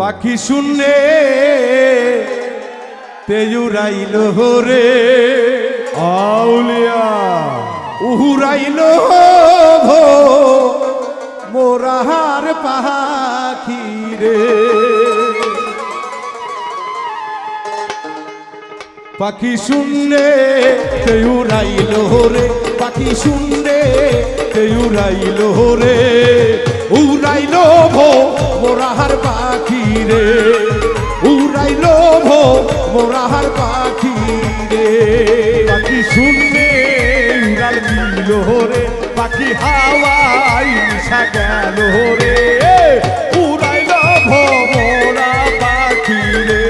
পাখি শূন্যে তেজুরাইল রে আউলিয়া। উহুরাইল ভো মোরাহার পাখি রে। পাখি শূন্যে তেউরাইল রে পাখি শূন্যে তেউরাইল রে উড়াইল ভো মোরাহার পাখি রে। উড়াইল ভো মোরাহার পাখি রে। পাখি শুনলে উড়াল দিল রে। পাখি হাওয়াই মিশা গেল রে। উড়াইল ভোমরা পাখি রে।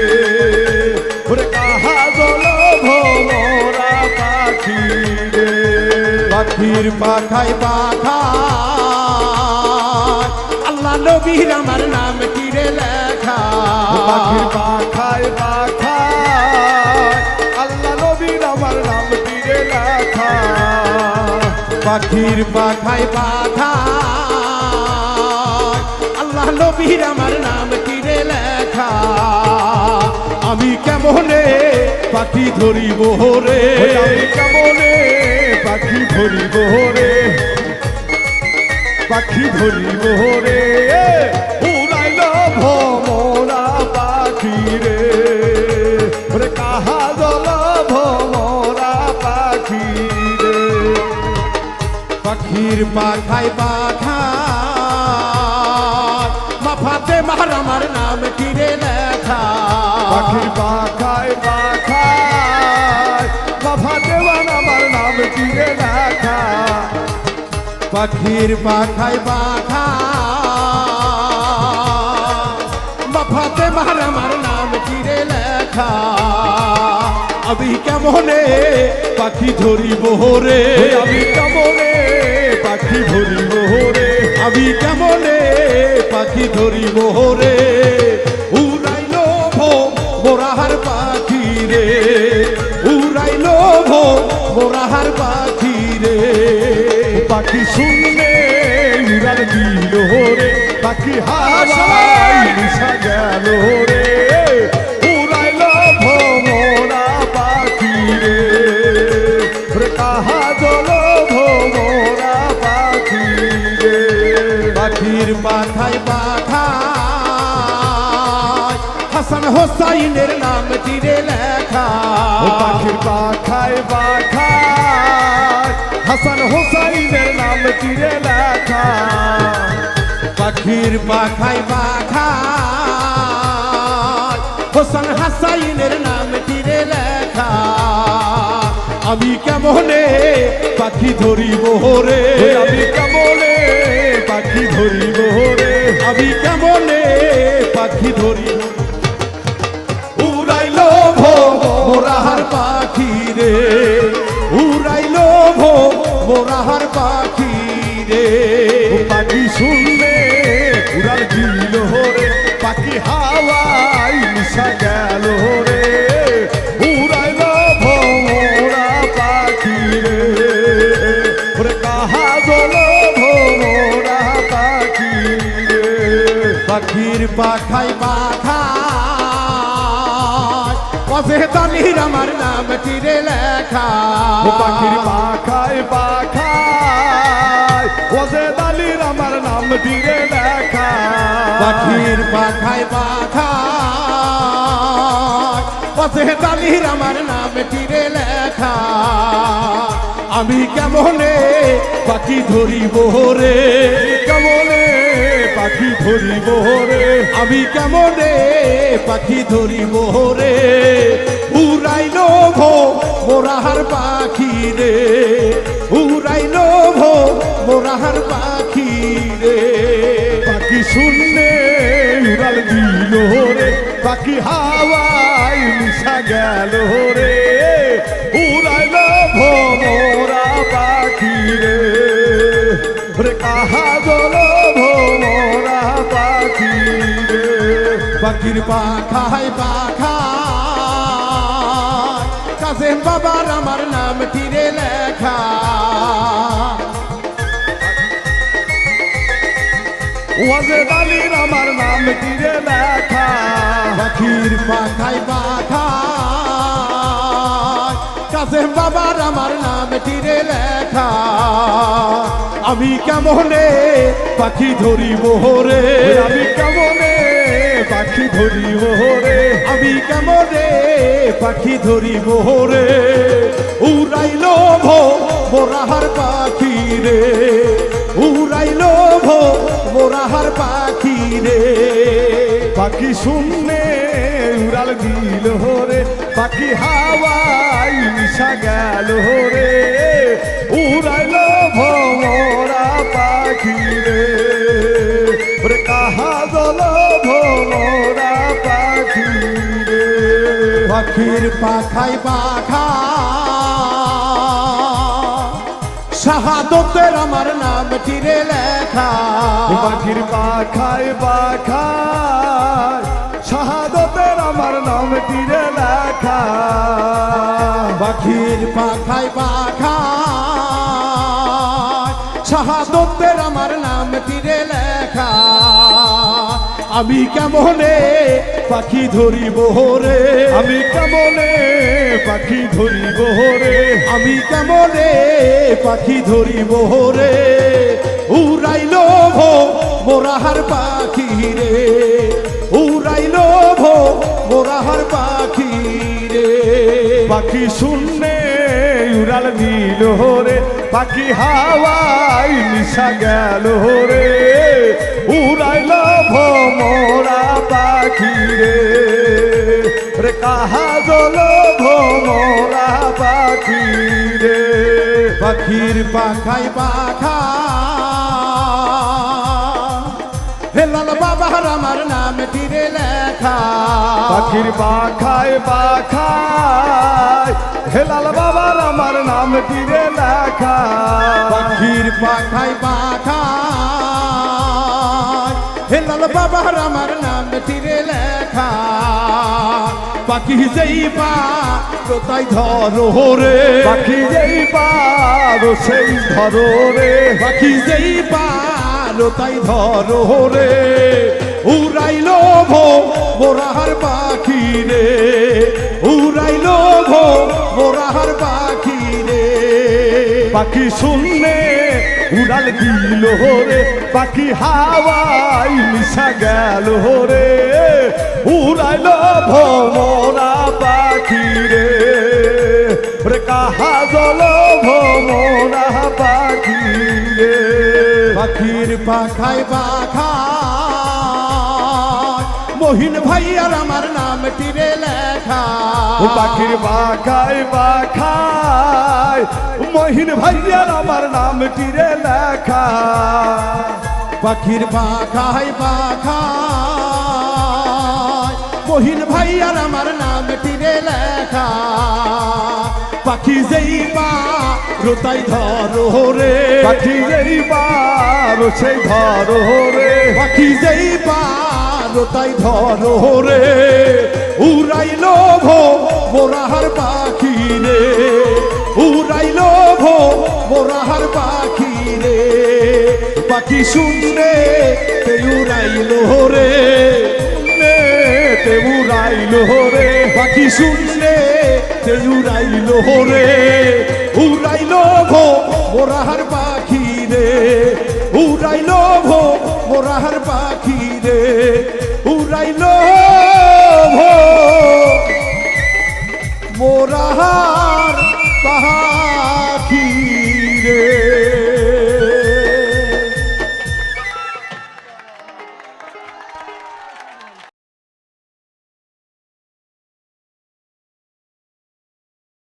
ওরে কাহা জল ভোমরা পাখি রে। পাখির পাখায় পাখা আল্লাহ আমার নাম কিরে লেখা। পাখির পাখায় পাখায় আল্লাহ নবীর আমার নাম তীরে লেখা। পাখির পাখায় পাখা আল্লাহ নবীর আমার নাম কিরে লেখা। আমি কেমনে পাখি ধরিব রে? আমি কেমনে পাখি ধরিব রে? পাখি ধরিব রে? পাখির পাখায় পাখা মাফাতে মার আমার নাম কিরে লেখা? পাখির পাখায় পাখায় দেওয়ান আমার নাম লেখা? পাখির পাখায় পাখা মাফাতে মার আমার নাম কিরে লেখা? আমি কেমনে পাখি ধরিব রে? আমি কেমনে পাখি ধরিব রে আমি কেমনে পাখি ধরিব রে উড়াইল মোরাহার পাখি রে, উড়াইল মোরাহার পাখি রে। পাখি শুনলে উড়াল দিল রে, পাখি মিশা গেল হোসাইনের নাম তীরে লেখা। পাখির পাখায় পাখায় হাসান হোসাইনের নাম তীরে লেখা। পাখির পাখায় পাখায় হোসেন হাসাইনের নাম তীরে লেখা। আমি কেমনে পাখি ধরিব রে? আমি কেমনে পাখি ধরিব রে? আমি কেমনে পাখি ধরিব হাওয়াই মিশা গেল রে। উড়াইল ভোমরা পাখি রে। ওরে কাহা জল ভোমরা পাখি রে। পাখির পাখাই পাখায় পথে আমার নাম তীরে লেখা। পাখির পাখায় পাখায় আমার নাম দিরে লেখা। পাখির পাখায় পাখা। আমার নাম তীরে লেখা। আমি কেমনে পাখি ধরিব রে? কেমনে পাখি ধরিব রে? আমি কেমনে পাখি ধরিব রে? উড়াইল ভো মোরাহার পাখি রে। রে, পাখি হাওয়াই মিশা গেল রে। উড়াইল ভোমরা পাখি রে। রে কাহা জল ভোমরা পাখি রে। পাখির পাখায় পাখা। কাসেম বাবার আমার নাম তীরে লেখা ওয়াজেদ আলীর আমার নাম তীরে লেখা। পাখির পাখায় কাসেম বাবার আমার নাম তীরে লেখা। আমি কেমনে পাখি ধরিব মোহরে আমি কেমনে পাখি ধরি মোহরে আমি কেমনে পাখি ধরিব মোহরে উড়াইল ভো মোরাহার পাখি রে। উড়াইল ভো মোরাহার পাখি রে। পাখি শূন্যে উড়াল দিল রে পাখি হাওয়াই মিশা গেল রে উড়াইল ভমরা পাখি রে। কাহা দল পাখি রে। পাখির পাখাই পাখা শাহাদতের আমার নাম টিরে লেখা। পাখির পাখায় পাখায় শাহাদতের আমার নাম তীরে লেখা। পাখির পাখাই পাখা শাহাদতের আমার নাম তীরে লেখা। আমি কেমনে পাখি ধরিব রে? আমি কেমনে পাখি ধরিব রে আমি কেমনে পাখি ধরিব রে উড়াইল ভো মোরাহার পাখি রে। উড়াইল ভো মোরাহার পাখি রে। পাখি শূন্যে উড়াল দিল রে পাখি হাওয়াই মিশা গেল রে উড়াইল ভোমরা পাখি রে। রে কাহা জল পাখির পাখাই পাখা। হেলাল বাবার আমার নাম তীরে লেখা। পাখির পাখায় পাখায় হেলাল বাবার আমার নাম তীরে লেখা। পাখির পাখাই পাখা হেলাল বাবার আমার নাম তীরে লেখা। পাখি যেই পা তাই ধরো রে। পাখি যেই পারো সেই ধরো রে। পাখি যেই পারো তাই ধরো রে। উড়াইল ভো মোরাহার পাখি রে। উড়াইল ভো মোরাহার পাখি রে। পাখি শুনলে উড়াল দিল রে পাখি হাওয়াই মিশা গেল রে উড়াইল ভমরা পাখি রে। রে কাহা জল ভমরা পাখি রে। পাখির পাখায় পাখা মহিন ভাইয়ার আমার নাম তীরে লেখা। ও পাখির বাখায় বাখায় মহিন ভাইয়ার আমার নাম তীরে লেখা। পাখির পাখাই পাখায় মহিন ভাইয়ার আমার নাম তীরে লেখা। পাখি যেই পা রোতাই ধরো রে। পাখি যেই বার সেই ধরো রে। পাখি যেই পা রোতাই ধরো রে, উড়াইল ভো মোরাহার পাখি রে, উড়াইল ভো মোরাহার পাখি রে, পাখি শুনরে তে উড়াইল রে তে উড়াইল রে, পাখি শুনলে তে উড়াইল রে, উড়াইল ভো মোরাহার পাখি রে, উড়াইল ভো মোরাহার পাখি রে। উড়াইল মোরাহার পাখি